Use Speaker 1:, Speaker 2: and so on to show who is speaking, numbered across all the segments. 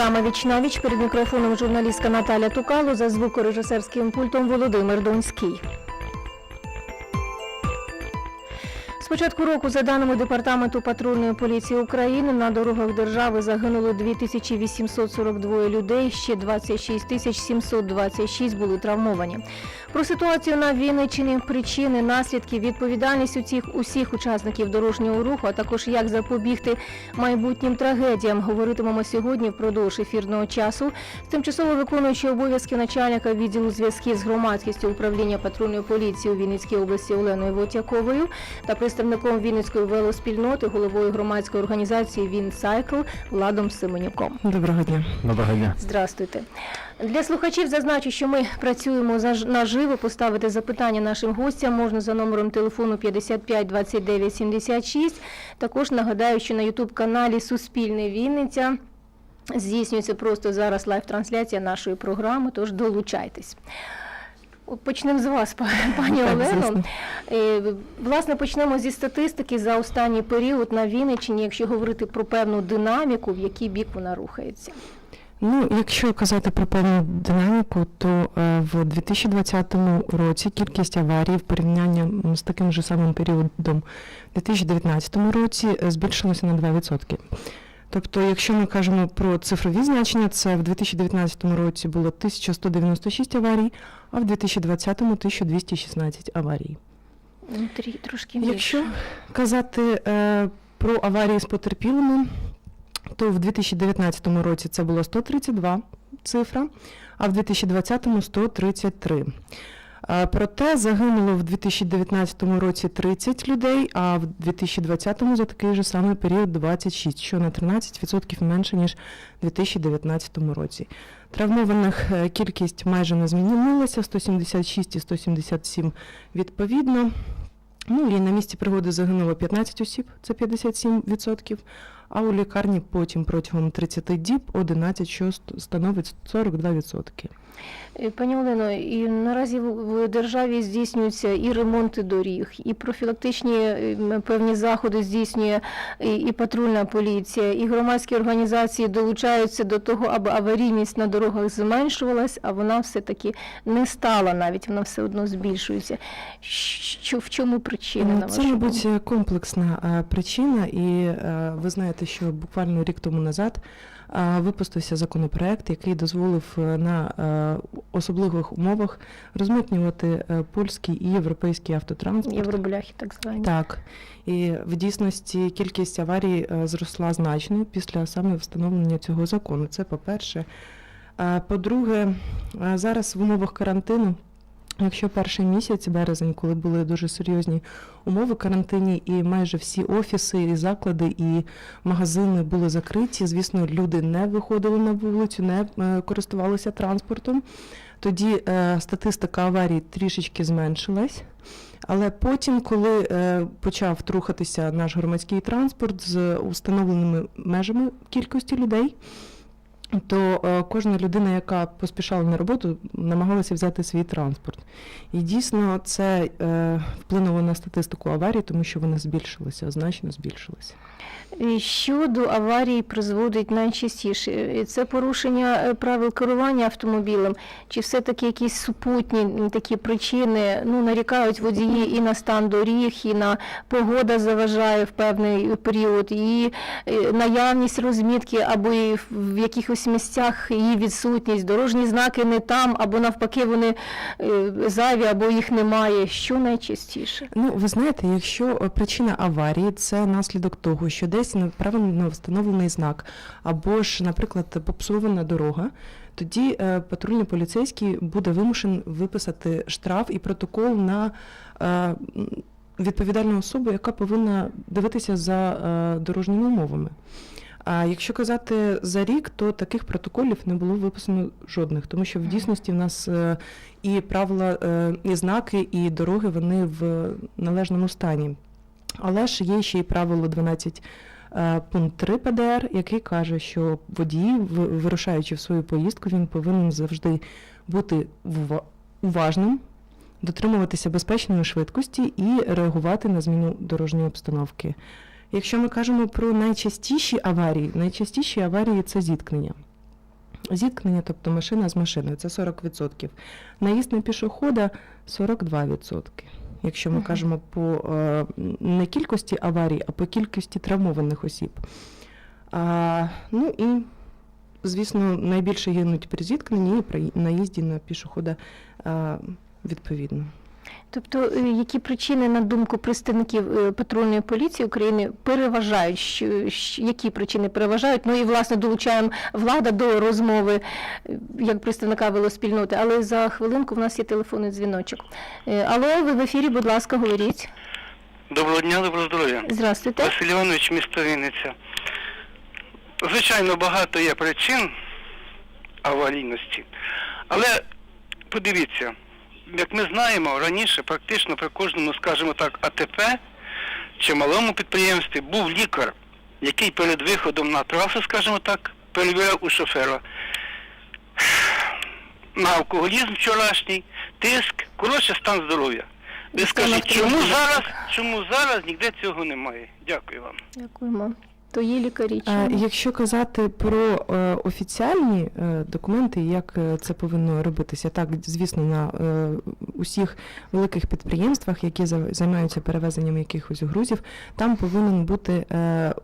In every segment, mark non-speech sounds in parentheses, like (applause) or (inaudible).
Speaker 1: програма «Віч на віч». Перед мікрофоном журналістка Наталя Тукало, за звукорежисерським пультом Володимир Донський. З початку року, за даними Департаменту патрульної поліції України, на дорогах держави загинуло 2842 людей, ще 26 тисяч 726 були травмовані. Про ситуацію на Вінниччині, причини, наслідки, відповідальність усіх, усіх учасників дорожнього руху, а також як запобігти майбутнім трагедіям, говоритимемо сьогодні впродовж ефірного часу з тимчасово виконуючи обов'язки начальника відділу зв'язків з громадськістю управління патрульної поліції у Вінницькій області Оленою Вотяковою та представником Вінницької велоспільноти, головою громадської організації Вінсайкл Владом Семенюком.
Speaker 2: Доброго дня.
Speaker 3: Доброго дня.
Speaker 1: Здравствуйте. Для слухачів зазначу, що ми працюємо заж- наживо. Поставити запитання нашим гостям можна за номером телефону 55 29 76. Також нагадаю, що на Ютуб-каналі Суспільне Вінниця здійснюється просто зараз лайв-трансляція нашої програми, тож долучайтесь. Почнемо з вас, (laughs) пані Олено. Е, Власне, почнемо зі статистики за останній період на Вінниччині, якщо говорити про певну динаміку, в який бік вона рухається.
Speaker 2: Ну, якщо казати про певну динаміку, то е, в 2020 році кількість аварій в порівнянні з таким же самим періодом в 2019 році е, збільшилося на 2%. Тобто, якщо ми кажемо про цифрові значення, це в 2019 році було 1196 аварій, а в 2020 1216 аварій.
Speaker 1: Трі- трошки більше.
Speaker 2: Якщо казати е, про аварії з потерпілими, то в 2019 році це було 132 цифра, а в 2020 133. Е, Проте загинуло в 2019 році 30 людей, а в 2020 за такий же самий період 26, що на 13% менше, ніж в 2019 році. Травмованих е, кількість майже не змінилася, 176 і 177 відповідно. Ну і на місці пригоди загинуло 15 осіб, це 57%, а у лікарні потім протягом 30 діб 11, що ст- становить 42%.
Speaker 1: Е, Пані Олено, і наразі в- державі здійснюються і ремонти доріг, і профілактичні е, певні заходи здійснює і, і патрульна поліція, і громадські організації долучаються до того, аби аварійність на дорогах зменшувалась, а вона все-таки не стала навіть, вона все одно збільшується. Що в чому причина на
Speaker 2: Ну, Це, мабуть, комплексна е, причина, і е, ви знаєте, що буквально рік тому назад е, випустився законопроект, який дозволив е, на е, особливих умовах розмитнювати е, польський і європейський автотранспорт.
Speaker 1: Євробляхи, так звані.
Speaker 2: Так, і в дійсності кількість аварій зросла значно після саме встановлення цього закону. Це по-перше. По-друге, зараз в умовах карантину, якщо перший місяць, березень, коли були дуже серйозні умови карантині, і майже всі офіси, і заклади, і магазини були закриті, звісно, люди не виходили на вулицю, не е, користувалися транспортом. Тоді е, статистика аварій трішечки зменшилась. Але потім, коли е, почав рухатися наш громадський транспорт з установленими межами кількості людей, то е, кожна людина, яка поспішала на роботу, намагалася взяти свій транспорт. І дійсно це е, вплинуло на статистику аварій, тому що вони збільшилися, значно збільшилися.
Speaker 1: Що до аварій призводить найчастіше? Це порушення е, правил керування автомобілем, чи все-таки якісь супутні такі причини? Ну, нарікають водії і на стан доріг, і на погода заважає в певний період, і е, наявність розмітки, або і в- якихось місцях її відсутність, дорожні знаки не там, або навпаки вони е, зайві, або їх немає. Що найчастіше?
Speaker 2: Ну, ви знаєте, якщо причина аварії це наслідок того, що десь неправильно встановлений знак, або ж, наприклад, попсована дорога, тоді е, патрульний поліцейський буде вимушений виписати штраф і протокол на е, відповідальну особу, яка повинна дивитися за е, дорожніми умовами. А якщо казати за рік, то таких протоколів не було виписано жодних, тому що в дійсності в нас і правила, і знаки, і дороги вони в належному стані. Але ж є ще й правило 12 е, пункт 3 ПДР, який каже, що водій, вирушаючи в свою поїздку, він повинен завжди бути уважним, дотримуватися безпечної швидкості і реагувати на зміну дорожньої обстановки. Якщо ми кажемо про найчастіші аварії, найчастіші аварії це зіткнення. зіткнення, тобто машина з машиною, це 40%. Наїзд на пішохода 42%. Якщо ми
Speaker 1: Мгм.
Speaker 2: кажемо по е, не кількості аварій, а по кількості травмованих осіб. А, ну і, звісно, найбільше гинуть при зіткненні і при наїзді на пішохода а, відповідно.
Speaker 1: Тобто, е, які причини, на думку представників е, патрульної поліції України, переважають? Які причини переважають? Ну і власне долучаємо влада до розмови е, як представника велоспільноти. Але за хвилинку в нас є телефонний дзвіночок. Е, Алло, ви в ефірі, будь ласка, говоріть.
Speaker 3: Доброго дня, доброго здоров'я.
Speaker 1: Здравствуйте.
Speaker 3: Василь Іванович, місто Вінниця. Звичайно, багато є причин аварійності. Але подивіться, як ми знаємо, раніше практично при кожному, скажімо так, АТП чи малому підприємстві був лікар, який перед виходом на трасу, скажімо так, перевіряв у шофера на алкоголізм вчорашній, тиск, коротше, стан здоров'я. Ви скажіть, чому зараз, чому зараз ніде цього немає? Дякую вам.
Speaker 1: Дякуємо. То є лікарі.
Speaker 2: А,
Speaker 1: чому?
Speaker 2: Якщо казати про е, офіціальні е, документи, як е, це повинно робитися, так звісно, на е, усіх великих підприємствах, які займаються перевезенням якихось грузів, там повинен бути е,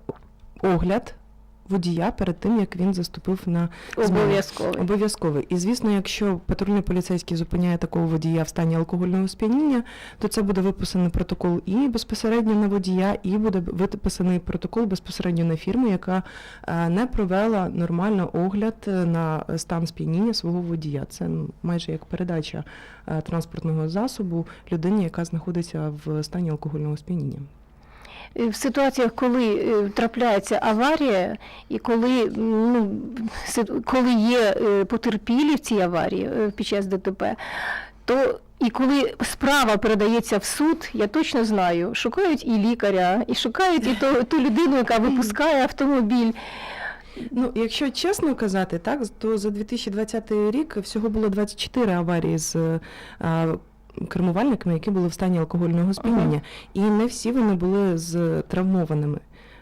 Speaker 2: огляд водія перед тим, як він заступив на зміну.
Speaker 1: Обов'язково.
Speaker 2: Обов'язковий. І звісно, якщо патрульний поліцейський зупиняє такого водія в стані алкогольного сп'яніння, то це буде виписаний протокол і безпосередньо на водія, і буде виписаний протокол безпосередньо на фірму, яка е, не провела нормально огляд е, на стан сп'яніння свого водія. Це ну, майже як передача е, транспортного засобу людині, яка знаходиться в стані алкогольного сп'яніння.
Speaker 1: Е, В ситуаціях, коли е, трапляється аварія, і коли, ну, коли є е, потерпілі в цій аварії під час ДТП, то і коли справа передається в суд, я точно знаю, шукають і лікаря, і шукають і ту, ту людину, яка випускає автомобіль.
Speaker 2: Ну, якщо чесно казати, так, то за 2020 рік всього було 24 аварії з кермувальниками, які були в стані алкогольного сп'яніння. І не всі вони були з травмованими.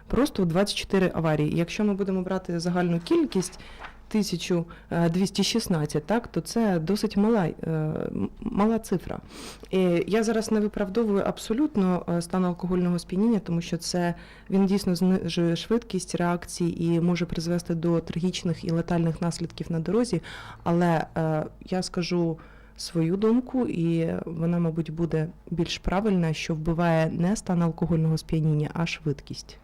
Speaker 2: Просто 24 аварії. Якщо ми будемо брати загальну кількість 1216, так, то це досить мала, е, мала цифра. Е, Я зараз не виправдовую абсолютно е, стан алкогольного сп'яніння, тому що це він дійсно знижує швидкість реакції і може призвести до трагічних і летальних наслідків на дорозі. Але е, я скажу свою думку, і вона, мабуть, буде більш правильна, що вбиває не стан алкогольного сп'яніння, а швидкість.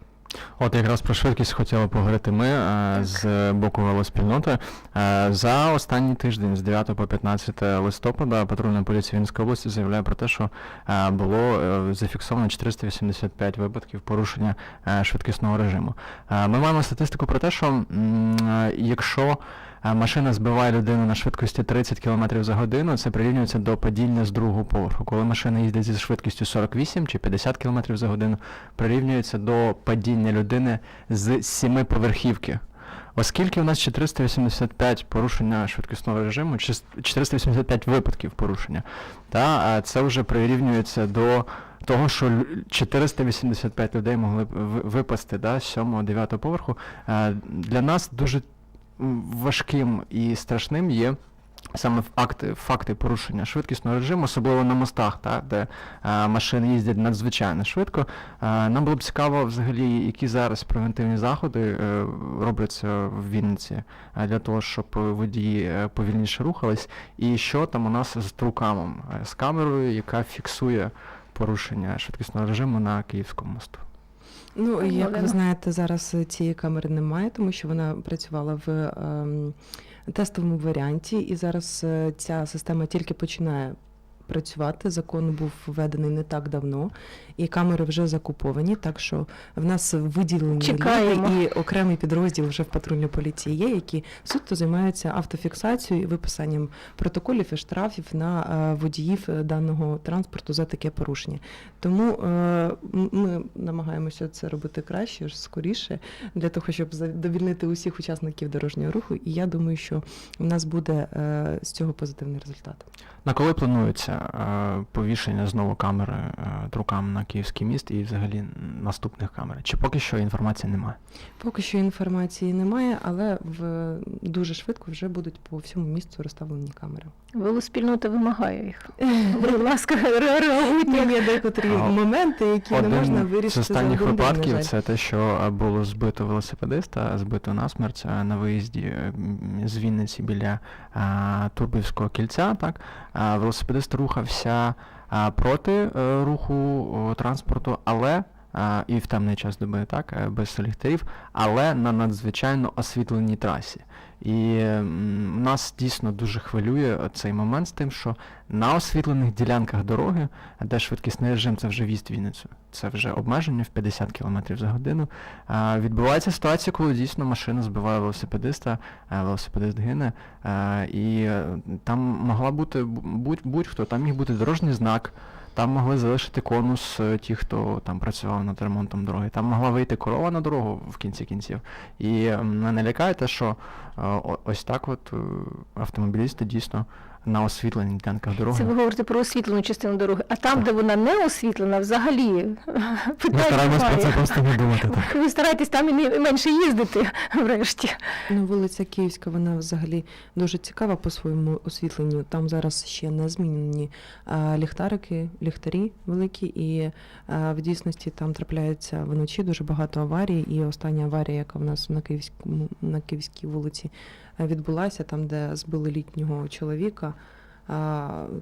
Speaker 4: От якраз про швидкість хотіли поговорити ми е, з боку велоспільноти. Е, За останній тиждень з 9 по 15 листопада патрульна поліція Вінницької області заявляє про те, що е, було зафіксовано 485 випадків порушення швидкісного режиму. Ми маємо статистику про те, що якщо машина збиває людину на швидкості 30 км за годину, це прирівнюється до падіння з другого поверху. Коли машина їздить зі швидкістю 48 чи 50 км за годину, прирівнюється до падіння людини з сіми поверхівки. Оскільки у нас 485 порушення швидкісного режиму, 485 випадків порушення, та це вже прирівнюється до того, що 485 людей могли випасти да, з 7-9 поверху. Е, Для нас дуже важким і страшним є саме факти, факти порушення швидкісного режиму, особливо на мостах, та, де е, машини їздять надзвичайно швидко. Е, нам було б цікаво взагалі, які зараз превентивні заходи е, робляться в Вінниці е, для того, щоб водії е, повільніше рухались, і що там у нас з трукамом, е, з камерою, яка фіксує порушення швидкісного режиму на Київському мосту.
Speaker 2: Ну, як ви знаєте, зараз е, цієї камери немає, тому що вона працювала в ем, тестовому варіанті, і зараз е, ця система тільки починає працювати. Закон був введений не так давно, і камери вже закуповані. Так що в нас виділені
Speaker 1: Чекаємо.
Speaker 2: люди і окремий підрозділ вже в патрульній поліції є, які суто займаються автофіксацією і виписанням протоколів і штрафів на е, водіїв е, даного транспорту за таке порушення. Тому е, ми намагаємося це робити краще, скоріше, для того, щоб задовільнити усіх учасників дорожнього руху. І я думаю, що в нас буде з цього позитивний результат.
Speaker 4: На коли планується повішення знову камери друкам на Київський міст і взагалі наступних камер? Чи поки що інформації немає?
Speaker 2: Поки що інформації немає, але в дуже швидко вже будуть по всьому місту розставлені камери.
Speaker 1: Велоспільнота вимагає їх. (laughs) Будь ласка, ре- реагуйте.
Speaker 2: Там є декотрі моменти, які не можна
Speaker 4: Один
Speaker 2: вирішити
Speaker 4: з останніх
Speaker 2: день,
Speaker 4: випадків це те, що е, було збито велосипедиста, збито насмерть е, на виїзді е, з Вінниці біля а, Турбівського кільця. Так А, велосипедист рухався а, проти е, руху транспорту, але і в темний час доби, так, е, без ліхтарів, але на надзвичайно освітленій трасі. І нас дійсно дуже хвилює цей момент з тим, що на освітлених ділянках дороги, де швидкісний режим це вже в'їзд Вінницю, це вже обмеження в 50 км за годину. Відбувається ситуація, коли дійсно машина збиває велосипедиста, велосипедист гине, і е, там могла бути бу- будь- будь-хто, там міг бути дорожній знак. Там могли залишити конус е, ті, хто там працював над ремонтом дороги. Там могла вийти корова на дорогу в кінці кінців. І е, мене лякає те, що ось так от е, автомобілісти дійсно на освітленій ділянках дороги.
Speaker 1: Це ви говорите про освітлену частину дороги. А там, де вона не освітлена, взагалі
Speaker 4: Ми стараємось про це просто не думати. Так.
Speaker 1: Ви стараєтесь там і менше їздити, (laughs) врешті.
Speaker 2: Ну, вулиця Київська, вона взагалі дуже цікава по своєму освітленню. Там зараз ще не змінені а, ліхтарики, ліхтарі великі, і а, в дійсності там трапляється вночі дуже багато аварій. І остання аварія, яка в нас на Київському на Київській вулиці а, відбулася, там, де збили літнього чоловіка.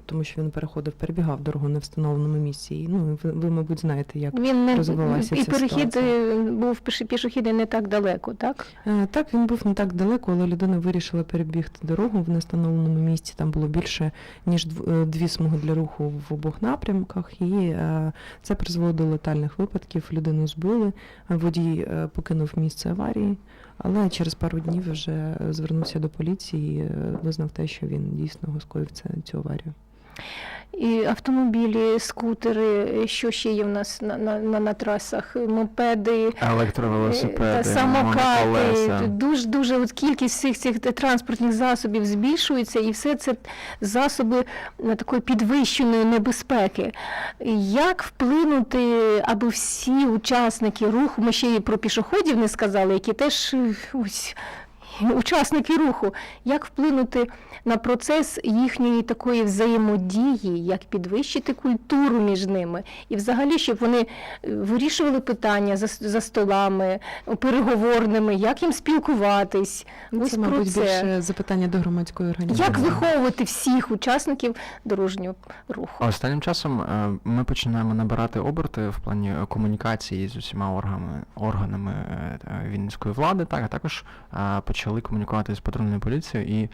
Speaker 2: Тому що він переходив, перебігав дорогу на встановленому місці. Ну, ви, ви, мабуть, знаєте, як
Speaker 1: Він не
Speaker 2: розвивалася
Speaker 1: і
Speaker 2: ця
Speaker 1: перехід
Speaker 2: ситуація.
Speaker 1: е, був пішохідний не так далеко, так?
Speaker 2: Е, Так, він був не так далеко, але людина вирішила перебігти дорогу в нестановленому місці. Там було більше ніж е, дві смуги для руху в обох напрямках, і е, це призвело до летальних випадків. Людину збили, е, водій е, покинув місце аварії, але через пару днів вже звернувся до поліції, і е, визнав те, що він дійсно скоїв цю аварію.
Speaker 1: І автомобілі, скутери, що ще є в нас на, на, на, на трасах, мопеди.
Speaker 4: Електровелосипеди,
Speaker 1: Е, Та самокати, дуже дуже от кількість всіх цих транспортних засобів збільшується, і все це засоби е, такої підвищеної небезпеки. Як вплинути, аби всі учасники руху, ми ще і про пішоходів не сказали, які теж е, ось. Учасники руху, як вплинути на процес їхньої такої взаємодії, як підвищити культуру між ними, і взагалі, щоб вони е, вирішували питання за, за столами, переговорними, як їм спілкуватись. Ось
Speaker 2: Це,
Speaker 1: про
Speaker 2: мабуть,
Speaker 1: це.
Speaker 2: більше запитання до громадської організації.
Speaker 1: Як виховувати всіх учасників дорожнього руху?
Speaker 4: Останнім часом е, ми починаємо набирати оберти в плані е, комунікації з усіма органами, органами е, е, Вінницької влади, так, а також е, почали комунікувати з патрульною поліцією, і е,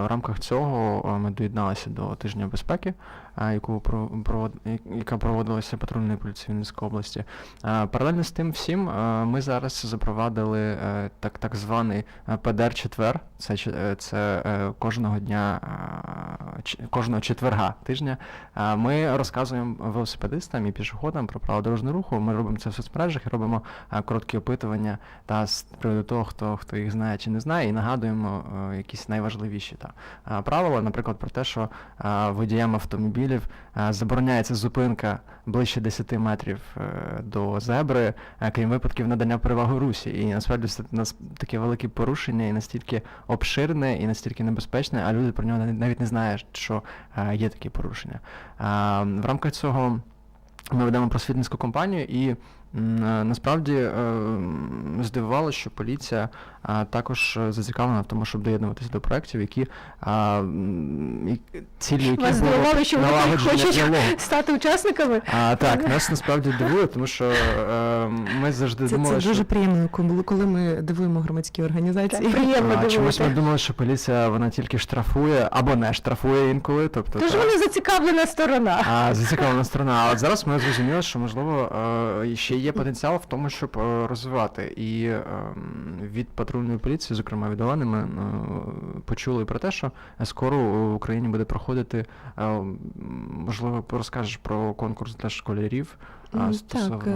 Speaker 4: в рамках цього е, ми доєдналися до тижня безпеки, е, яку провод- яка проводилася патрульною поліцією Вінницької області. Паралельно з тим всім ми зараз запровадили так, так званий ПДР-четвер. Це, це кожного дня, кожного четверга тижня Ми розказуємо велосипедистам і пішоходам про право дорожнього руху. Ми робимо це в соцмережах і робимо короткі опитування та з приводу того, хто, хто їх знає чи не знає, і нагадуємо е, якісь найважливіші та, правила, наприклад, про те, що а, водіям автомобілів а, забороняється зупинка ближче 10 метрів е, до зебри, е, крім випадків надання переваги русі. І насправді це таке велике порушення і настільки обширне і настільки небезпечне, а люди про нього навіть- не знають, що е, є такі порушення. В рамках цього ми ведемо просвітницьку кампанію і е, насправді е, м, здивувало, що поліція також е, зацікавлена в тому, щоб доєднуватися до проєктів, які цілі яких
Speaker 1: Вас здивувало, що вони хочуть
Speaker 4: діалогу.
Speaker 1: стати учасниками?
Speaker 4: А, так, нас насправді дивує, тому що е, ми завжди
Speaker 2: Це,
Speaker 4: думали,
Speaker 2: це дуже
Speaker 4: що
Speaker 2: приємно, коли, ми дивуємо громадські організації.
Speaker 1: Так, приємно
Speaker 4: а, чомусь ми думали, що поліція вона тільки штрафує або не штрафує інколи. Тобто
Speaker 1: Тож вони зацікавлена сторона.
Speaker 4: А, зацікавлена сторона. А от зараз ми зрозуміли, що можливо е, ще є потенціал в тому, щоб е, розвивати. І е, від патрульної поліції, зокрема від Олени, ми е, почули про те, що скоро в Україні буде проходити, е, можливо, розкажеш про конкурс для школярів.
Speaker 2: М,
Speaker 4: стосовно...
Speaker 2: Так,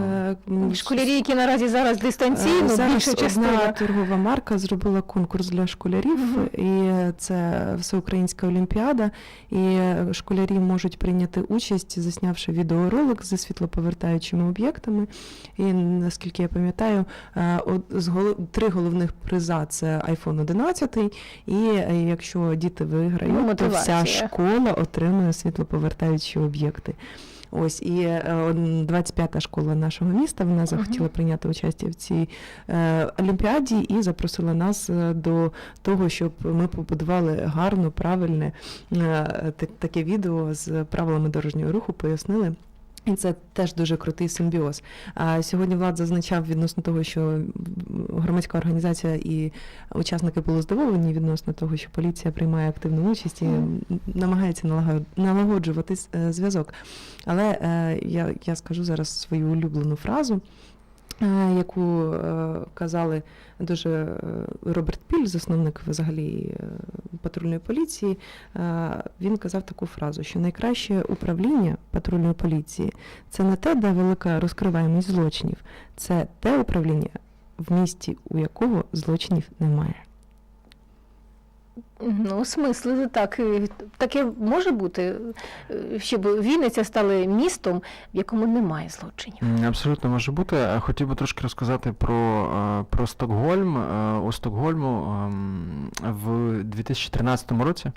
Speaker 2: е,
Speaker 1: Школярі, які наразі зараз дистанційно,
Speaker 2: Е, Зараз
Speaker 1: більша
Speaker 2: одна торгова марка зробила конкурс для школярів,
Speaker 1: Мгм.
Speaker 2: і це всеукраїнська олімпіада. І школярі можуть прийняти участь, заснявши відеоролик зі світлоповертаючими об'єктами. І наскільки я пам'ятаю, е, з три головних приза це iPhone 11, і якщо діти
Speaker 1: Ну,
Speaker 2: виграють, то вся школа отримує світлоповертаючі об'єкти. Ось і е, он- 25-та школа нашого міста вона захотіла прийняти участь в цій е, олімпіаді і запросила нас е, до того, щоб ми побудували гарно, правильне е, таке відео з правилами дорожнього руху, пояснили. І це теж дуже крутий симбіоз. А сьогодні влад зазначав відносно того, що громадська організація і учасники були здивовані відносно того, що поліція приймає активну участь і
Speaker 1: Мгм.
Speaker 2: намагається налаго- налагоджувати е, зв'язок. Але е, я, я скажу зараз свою улюблену фразу, яку е, казали дуже е, Роберт Піль, засновник взагалі е, патрульної поліції. Е, він казав таку фразу, що найкраще управління патрульної поліції це не те, де велика розкриваємість злочинів, це те управління, в місті, у якого злочинів немає.
Speaker 1: Ну, смисли так. Таке може бути, е, щоб Вінниця стала містом, в якому немає злочинів.
Speaker 4: Абсолютно може бути. Е, Хотів би трошки розказати про, е, про Стокгольм. У Стокгольму ем, в 2013 році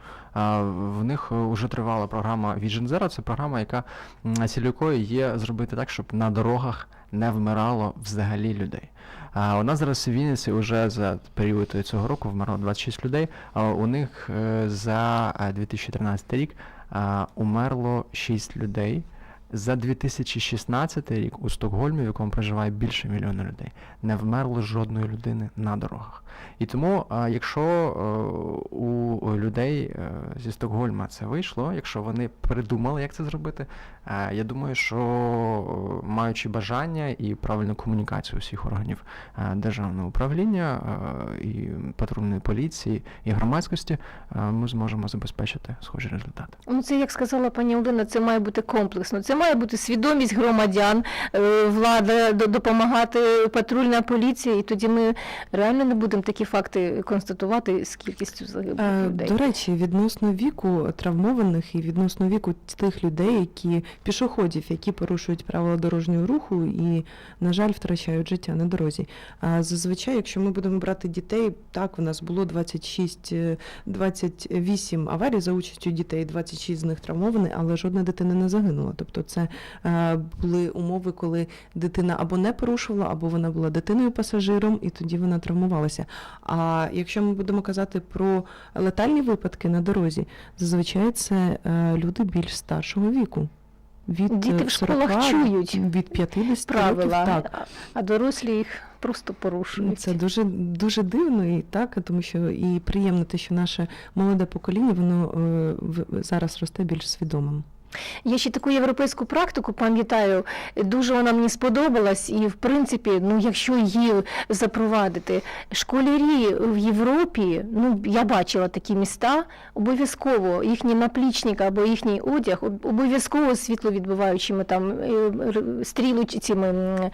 Speaker 4: в них вже тривала програма Vision Zero. Це програма, яка ціль є зробити так, щоб на дорогах не вмирало взагалі людей. А у нас зараз в Вінниці вже за період цього року вмерло 26 людей, а у них е, за е, 2013 рік е, умерло 6 людей. За 2016 рік у Стокгольмі, в якому проживає більше мільйона людей, не вмерло жодної людини на дорогах. І тому, якщо е, у людей е, зі Стокгольма це вийшло, якщо вони придумали, як це зробити, е, я думаю, що маючи бажання і правильну комунікацію усіх органів державного управління і патрульної поліції і громадськості, ми зможемо забезпечити схожі результати.
Speaker 1: Ну, це, як сказала пані Олена, це має бути комплексно. Це має бути свідомість громадян, е, влада до- допомагати патрульна поліція, і тоді ми реально не будемо такі факти констатувати з кількістю загиблих
Speaker 2: Е,
Speaker 1: людей.
Speaker 2: До речі, відносно віку травмованих і відносно віку тих людей, які пішоходів, які порушують правила дорожнього руху і, на жаль, втрачають життя на дорозі. А зазвичай, якщо ми будемо брати дітей, так у нас було 26, е, 28 аварій за участю дітей, 26 з них травмовані, але жодна дитина не загинула. Тобто, це е, були умови, коли дитина або не порушувала, або вона була дитиною пасажиром, і тоді вона травмувалася. А якщо ми будемо казати про летальні випадки на дорозі, зазвичай це е, люди більш старшого віку. Від
Speaker 1: Діти
Speaker 2: е,
Speaker 1: в школах
Speaker 2: 40,
Speaker 1: чують
Speaker 2: від 50
Speaker 1: правила,
Speaker 2: років. Так.
Speaker 1: а- дорослі їх просто порушують.
Speaker 2: Це дуже дуже дивно і так, тому що і приємно те, що наше молоде покоління воно е, зараз росте більш свідомим.
Speaker 1: Я ще таку європейську практику пам'ятаю, дуже вона мені сподобалась, і в принципі, ну якщо її запровадити, школярі в Європі, ну я бачила такі міста, обов'язково їхній наплічник або їхній одяг, обов'язково світловідбиваючими там е, цими.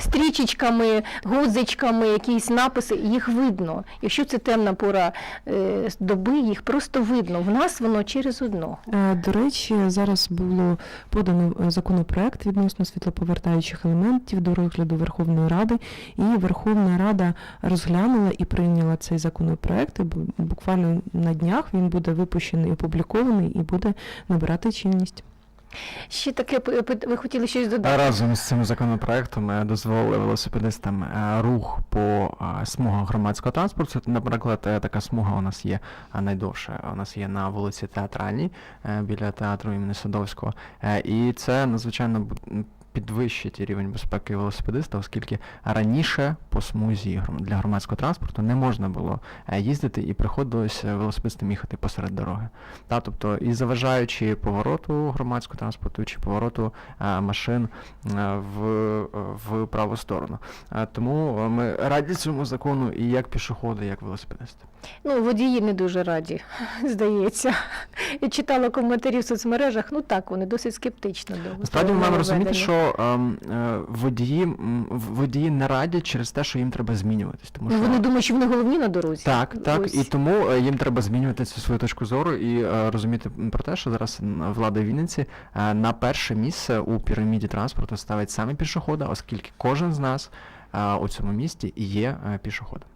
Speaker 1: Стрічечками, гудзичками, якісь написи, їх видно. Якщо це темна пора е, доби, їх просто видно. В нас воно через одно.
Speaker 2: Е, До речі, зараз було подано е, законопроект відносно світлоповертаючих елементів до розгляду Верховної Ради, і Верховна Рада розглянула і прийняла цей законопроект. І буквально на днях він буде випущений, опублікований і буде набирати чинність.
Speaker 1: Ще таке ви хотіли щось додати?
Speaker 4: Разом з цим законопроектом е, дозволили велосипедистам е, рух по е, смугах громадського транспорту. Наприклад, така смуга у нас є найдовша. У нас є на вулиці Театральній біля театру імені Садовського. І це надзвичайно підвищить рівень безпеки велосипедиста, оскільки раніше по смузі для громадського транспорту не можна було е, їздити і приходилося велосипедистам їхати посеред дороги. Та, тобто, і заважаючи повороту громадського транспорту чи повороту е, машин е, в, в праву сторону. Е, Тому е, ми раді цьому закону і як пішоходи, як велосипедисти.
Speaker 1: Ну, водії не дуже раді, (laughs) здається. Я читала коментарі в соцмережах, ну так, вони досить скептично до
Speaker 4: Насправді ми маємо розуміти,
Speaker 1: нововведення.
Speaker 4: Що ем, е, водії, м, водії не радять через те, що їм треба змінюватись. Тому
Speaker 1: Ну,
Speaker 4: що
Speaker 1: вони думають, що вони головні на дорозі.
Speaker 4: Так, так,
Speaker 1: Ось.
Speaker 4: і тому е, їм треба змінювати цю свою точку зору і е, розуміти про те, що зараз м, влада Вінниці е, на перше місце у піраміді транспорту ставить саме пішохода, оскільки кожен з нас е, у цьому місті є е, пішоходом.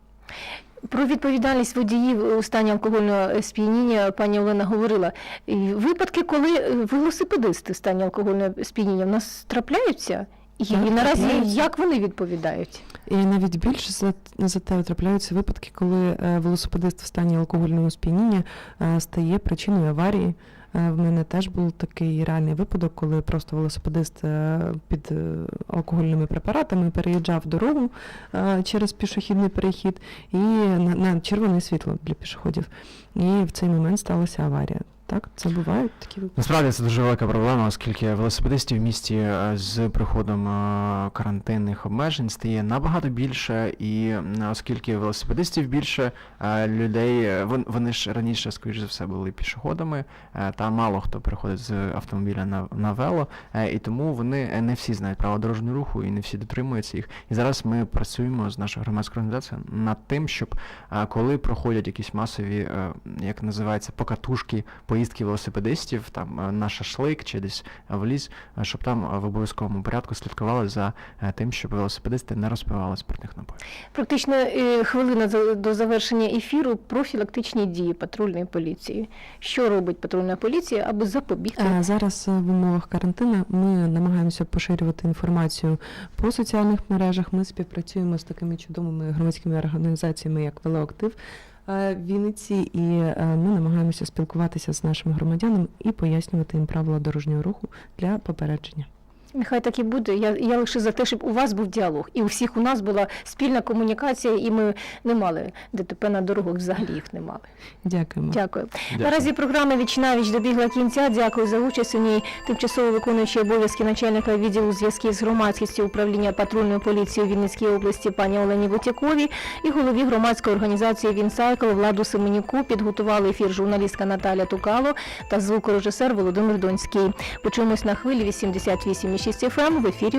Speaker 1: Про відповідальність водіїв у стані алкогольного сп'яніння пані Олена говорила. І Випадки, коли е, велосипедисти в стані алкогольного сп'яніння в нас трапляються, і
Speaker 2: Так,
Speaker 1: наразі
Speaker 2: трапляються.
Speaker 1: як вони відповідають?
Speaker 2: І навіть більше за, за те трапляються випадки, коли е, велосипедист в стані алкогольного сп'яніння е, стає причиною аварії. Е, В мене теж був такий реальний випадок, коли просто велосипедист е, під е, алкогольними препаратами переїжджав дорогу через пішохідний перехід і на червоне світло для пішоходів. І в цей момент сталася аварія. Так, це бувають такі випадки.
Speaker 4: Насправді це дуже велика проблема, оскільки велосипедистів в місті е, з приходом е, карантинних обмежень стає набагато більше, і оскільки велосипедистів більше, е, людей вони ж раніше, скоріш за все, були пішоходами, та мало хто приходить з автомобіля на, на вело, і тому вони не всі знають правила дорожнього руху і не всі дотримуються їх. І зараз ми працюємо з нашою громадською організацією над тим, щоб коли проходять якісь масові, як називається, покатушки, поїздки велосипедистів там е, на шашлик чи десь е, в ліс, е, щоб там в обов'язковому порядку слідкували за тим, щоб велосипедисти не розпивали спиртних напоїв.
Speaker 1: Практично хвилина за- до завершення ефіру профілактичні дії патрульної поліції. Що робить патрульна поліція, аби запобігти?
Speaker 2: Зараз в умовах карантину ми намагаємося поширювати інформацію по соціальних мережах. Ми співпрацюємо з такими чудовими громадськими організаціями, як Велоактив в Вінниці, і е, ми намагаємося спілкуватися з нашими громадянами і пояснювати їм правила дорожнього руху для попередження.
Speaker 1: Нехай так і буде. Я, я лише за те, щоб у вас був діалог, і у всіх у нас була спільна комунікація, і ми не мали ДТП на дорогах, взагалі їх не мали.
Speaker 2: Дякуємо.
Speaker 1: Дякую.
Speaker 4: Дякую.
Speaker 1: Наразі програма «Віч на віч» добігла кінця. Дякую за участь у ній. Тимчасово виконуючий обов'язки начальника відділу зв'язків з громадськістю управління патрульної поліції у Вінницькій області пані Олені Вутяковій і голові громадської організації «Вінсайкл» Владу Семенюку підготували ефір журналістка Наталя Тукало та звукорежисер Володимир Донський. Почуємось на хвилі 88,6 FM в ефірі